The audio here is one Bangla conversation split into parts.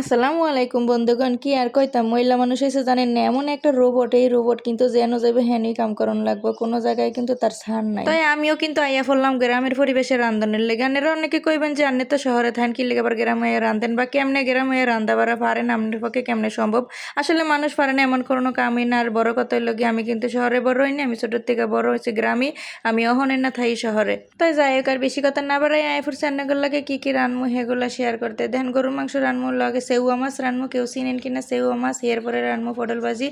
আসসালামু আলাইকুম বন্ধুগণ, কি আর কইতাম? মহিলা মানুষ হয়েছে জানেন না, এমন একটা রোবট এই রোবট কিন্তু যেন যাবে হ্যানি কাম করন লাগবো, কোনো জায়গায় কিন্তু তার ছাড় নাই। তাই আমিও কিন্তু আইয়া পড়লাম গ্রামের পরিবেশে রান্ধনের লেগে। আনেরা অনেকে কইবেন যে আনে তো শহরে থাকেন, কি লেগে আবার গ্রামে রান্ধেন বা কেমনে গ্রামে রান্ধা বাড়া পারেন আপনার পক্ষে কেমনে সম্ভব? আসলে মানুষ পারে না, এমন কোনো কামই না। আর বড় কথা গিয়ে, আমি কিন্তু শহরে বড় হইনি আমি ছোটোর থেকে বড় হয়েছি গ্রামে আমি অহনে না থাই শহরে। তাই যাই হোক, আর বেশি কথা না বাড়াই ফুরছে রান্নাগুলোকে কি কি রানমু সেগুলো শেয়ার করতে। দেন গরুর মাংস রানমু লগে সেউয়া মাছ রানমু কেউ চিনেন কিনা সেউয়া মাছ হেয়ার পরে রানমু পটল ভাজি।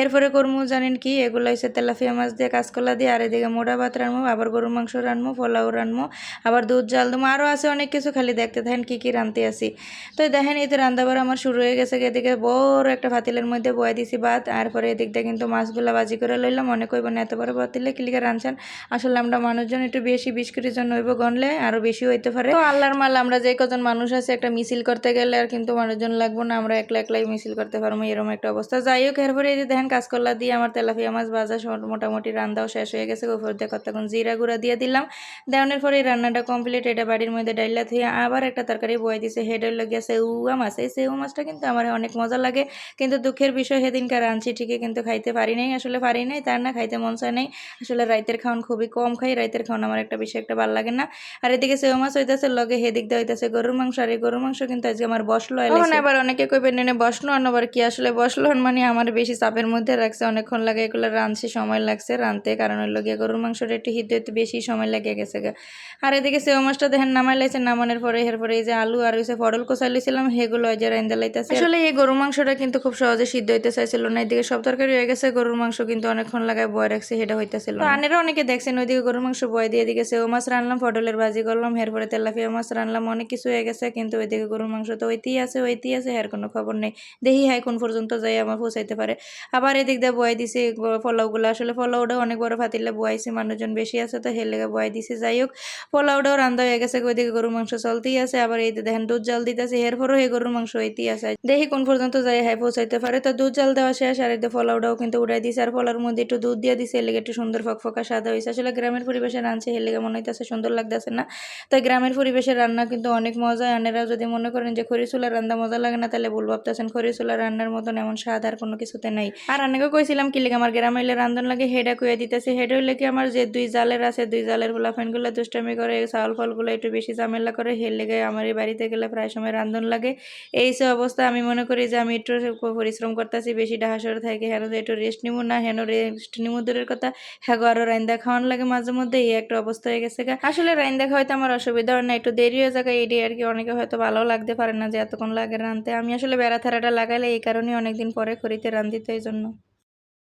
এর পরে করমু জানেন কি, এগুলো হচ্ছে তেলাফিয়া মাছ দিয়ে কাঁচকলা দিয়ে, আর এদিকে মোটা ভাত রানমু, আবার গরুর মাংস রানমু, পোলাও রানমু, আবার দুধ জাল দেবো আরও আছে অনেক কিছু খালি দেখতে থাকেন কি কি রানতে আসি। তো দেখেন, এই তো রান্দাবার আমার শুরু হয়ে গেছে, এদিকে বড় একটা পাতিলের মধ্যে বয়ে দিছি ভাত, আর পরে এদিক দিয়ে কিন্তু মাছগুলা বাজি করে লইলাম, মনে করব না, এত বড় পাতিলে কিলিকে রাঁধছেন? আসলে আমরা মানুষজন একটু বেশি কেজির জন্য হইব গনলে, আরও বেশি হইতে পারে। তো আল্লাহর মাল, আমরা যে কজন মানুষ আছে, একটা মিছিল করতে গেলে আর কিন্তু মানুষজন লাগবো না, আমরা একলা একলাই মিছিল করতে পারব, এরকম একটা অবস্থা। যাই হোক, এরপরে এই যে দেখেন, কাঁচকলা দিয়ে আমার তেলাপিয়া মাছ সব- মোটামুটি রান্নাও শেষ হয়ে গেছে। উপর দিয়ে কতক্ষণ জিরা গুঁড়া দিয়ে দিলাম। দেওয়ানোর পরে এই রান্নাটা কমপ্লিট এটা বাড়ির মধ্যে ডাইলা থুয়ে আবার একটা তরকারি বয়ে দিছে। হেডের লগে সেউয়া মাছ, এই সেউ মাছটা কিন্তু আমার অনেক মজা লাগে। কিন্তু দুঃখের বিষয়, সেদিনকার আনছি ঠিকই কিন্তু খাইতে পারি নাই, আসলে পারি নাই, তার না খাইতে মন চায় নাই। আসলে রাইতের খাওয়ান খুবই কম খাই, রাইতের খাওয়ান আমার একটা বিষয় একটা ভালো লাগে না। আর এদিকে সেউ মাছ হইতেছে, লগে হেদিক দিয়ে হইতেছে গরুর মাংস, আর এই গরুর মাংস কিন্তু আজকে আমার বসল এখন আবার অনেকে কইবেন নেনে বসল? আর আবার কি আসলে বসল? মানে আমার বেশি চাপের মধ্যে রাখছে অনেকক্ষণ লাগে এগুলো রাঁধছি সময় লাগছে রাঁধতে। কারণ হলো গিয়ে গরুর মাংসটা একটু হিট হইতে বেশি সময় লেগে গেছে গা। আর এদিকে সেও মাছটা দেখেন নামাই লাইছে নামানোর পরে এরপরে এই যে আলু আর হইছে পটল কষাই লইছিলাম এই যে রাইন্দা লাইতেছে। আসলে এই গরুর মাংসটা কিন্তু খুব সহজে সিদ্ধ হইতে চাইছিল না। এদিকে সব তরকারি হয়ে গেছে গরুর মাংস কিন্তু অনেকক্ষণ লাগায় বয় রাখছে সেটা হইতেছিল আনেরা অনেকে দেখছেন ওইদিকে গরুর মাংস বয় দিয়ে এদিকে সেও মাছ রানলাম পটলের ভাজি করলাম এরপরে তেলাপিয়া মাছ রানলাম অনেক কিছু হয়ে গেছে। কিন্তু ওইদিকে গরুর মাংস তো ওইতেই আছে ওইতেই আছে এর কোনো খবর নেই। দেখি হাই কোন পর্যন্ত যাই আমার পৌঁছাইতে পারে। আবার এদিক দিয়ে বয় দিছি পোলাওগুলো আসলে পোলাওটা অনেক বড় ফাতিলে বয়াইছি, মানুষজন বেশি আছে, তো হের লেগে বয় দিছি। যাই হোক পোলাওটাও রান্না হয়ে গেছে ওইদিকে গরুর মাংস চলতেই আছে। আবার এই দেখেন, দুধ জাল দিতেছে, এরপরও এই গরুর মাংস হইতেই আছে। দেখি কোন পর্যন্ত যাই হাই পৌঁছাইতে পারে। তো দুধ জাল দেওয়া শেষ, আর যে পোলাওটাও কিন্তু উড়াই দিছে, আর পোলার মধ্যে একটু দুধ দিয়ে দিছে, এর একটু সুন্দর ফকফকা সাদা হয়েছে আসলে গ্রামের পরিবেশে রাঁধছে হের লেগে মনে হইতেছে সুন্দর লাগতেছে না। তাই গ্রামের পরিবেশের রান্না কিন্তু অনেক মজা আনেরা যদি মনে করেন যে খরিচুলার রান্না মজা লাগে না, তাহলে ভুল ভাবতেছেন। খরিচুলার রান্নার মতন এমন স্বাদ আর কোনো কিছুতে নাই। আর অনেকে কইছিলাম কি, লেগে আমার গ্রামে এলে রান্ধন লাগে, হেডা কুয়ে দিতেছে। হেডা হইলে কি আমার যে দুই জালের আছে, দুই জালেরগুলো দুষ্টামি করে, চাউল ফলগুলো একটু বেশি ঝামেলা করে, হের লেগে আমার এই বাড়িতে গেলে প্রায় সময় রান্ধন লাগে। এই সব অবস্থা, আমি মনে করি যে আমি একটু পরিশ্রম করতেছি, বেশি ডাহাসর থাকে হেন একটু রেস্ট নিবো না, হেন রেস্ট নিবো দূরের কথা। হ্যাঁ আরও রাইন্দা খাওয়ান লাগে মাঝে মধ্যে, এই একটা অবস্থা হয়ে গেছে। আসলে রাইন্দা খাওয়াইতে আমার অসুবিধা হয় না একটু দেরি হয়ে যায় এটি আর কি অনেকে হয়তো ভালো লাগতে পারে না যে এতক্ষণ লাগে রাঁধতে। আমি আসলে বেড়া থারাটা লাগাইলে এই কারণে অনেকদিন পরে খড়িতে রাঁধিত এই জন্য।